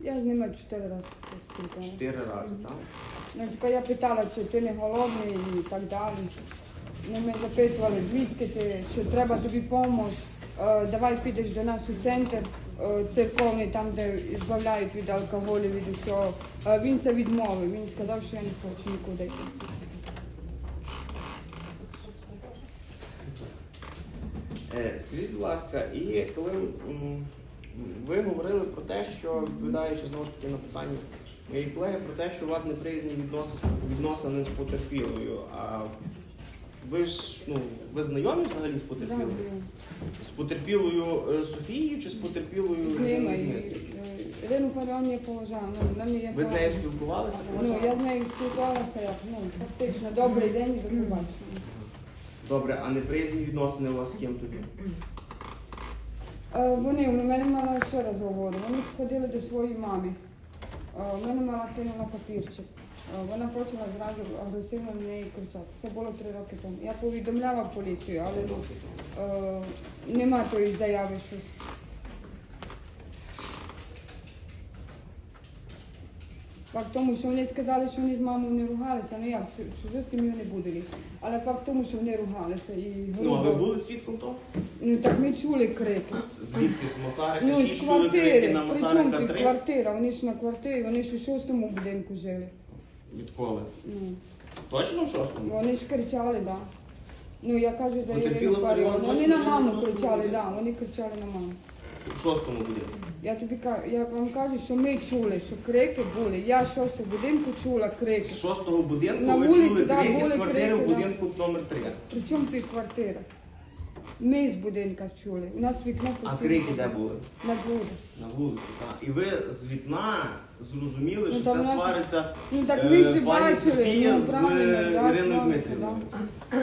Я з ними чотири рази спілкувалася. Чотири рази, так? Ну, типу, я питала, чи ти не голодний і так далі. Ну, ми запитували, звідки ти, чи треба тобі допомога, е, давай підеш до нас у центр е, церковний, там, де збавляють від алкоголю, від усього. Е, він це відмовив, він сказав, що я не хочу нікуди йти. Е, Скажіть, будь ласка, і коли м, ви говорили про те, що відповідаючи знову ж таки на питання моєї колеги, про те, що у вас неприязні відносини, з потерпілою. А ви ж ну ви знайомі взагалі з потерпілою? З потерпілою е, Софією чи з потерпілою? З ними. Ірину Фаріон я поважаю. Ну, вона Ви з нею спілкувалися? Ну, я з нею спілкувалася, як, ну, фактично, добрий день до побачення. Добре, а неприязні відносини у вас з ким тоді? Вони, у мене мала ще раз говорю, вони ходили до своєї мами. У мене мала кинула папірчик. Вона почала зразу агресивно на неї кричати. Це було три роки тому. Я повідомляла поліцію, але ну, нема тої заяви щось. Факт тому, що вони сказали, що вони з мамою не ругалися, ну як, чужу сім'ю не будили. Але факт тому, що вони ругалися і Ну, а ви були свідком того? Ну так ми чули крики. Звідки з Масарика? Ну, Шість з чули крики квартири. на Причому тут 3? квартира? Вони ж на квартирі, вони ж у шостому будинку жили. Відколи? Ну, Точно в шостому? вони ж кричали, да. Ну я кажу за Потерпіла Ірину Фаріон. Фаріон, Вони точно на в маму шостому кричали, будинку? да, вони кричали на маму. В шостому будинку. Я тобі кажу, я вам кажу, що ми чули, що крики були. Я з шостого будинку чула крики. З шостого будинку На ви вулиці, чули да, крики з були квартири в крики, да. будинку номер 3. Причому тут квартира? Ми з будинка чули. У нас вікно А постійно крики де були? на дворі. На вулиці, так. І ви з вікна зрозуміли, Ну, що та це вона- свариться Ну так е, ви ж пані бачили, Софія ну, з правильно, е, да, Іриною правильно, Дмитрівною. да.